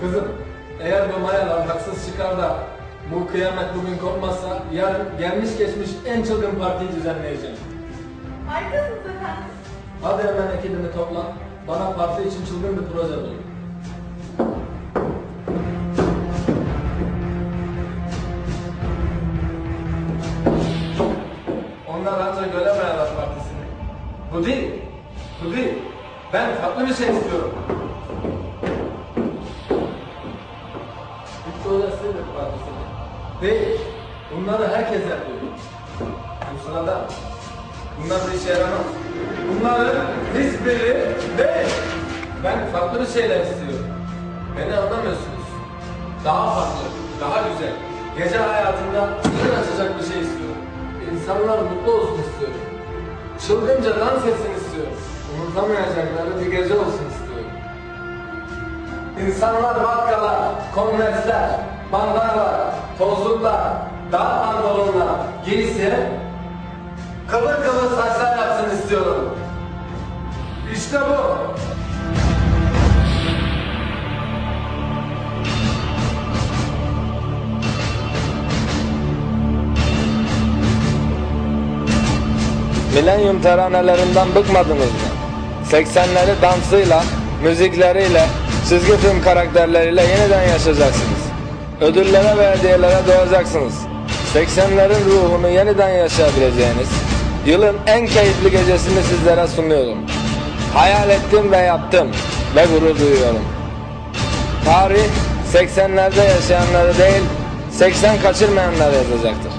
Kızım eğer bu mayalar haksız çıkar da bu kıyamet bugün kopmazsa yarın gelmiş geçmiş en çılgın partiyi düzenleyeceğim. Harikasınız efendim. Hadi hemen ekibini topla. Bana parti için çılgın bir proje bul. Onlar ancak göremeyenler partisini. Bu değil. Bu değil. Ben farklı bir şey istiyorum. Victoria's Secret partisini. Değil. Bunları herkes yapıyor. Bu sırada Bunlar bir işe yaramaz. Bunların hiçbiri değil. Ben farklı bir şeyler istiyorum. Beni anlamıyorsunuz. Daha farklı, daha güzel. Gece hayatında yer açacak bir şey istiyorum. İnsanlar mutlu olsun istiyorum. Çılgınca dans etsin istiyorum. Unutamayacakları bir gece olsun istiyorum. İnsanlar vatkalar, konversler, bandarlar, tozluklar, dar pantolonlar giysin, kıvır kıvır saçlar yapsın istiyorum. İşte bu. Milenyum teranelerinden bıkmadınız mı? 80'leri dansıyla, müzikleriyle, çizgi film karakterleriyle yeniden yaşayacaksınız. Ödüllere ve hediyelere doyacaksınız. 80'lerin ruhunu yeniden yaşayabileceğiniz, yılın en keyifli gecesini sizlere sunuyorum. Hayal ettim ve yaptım ve gurur duyuyorum. Tarih 80'lerde yaşayanları değil, 80 kaçırmayanları yazacaktır.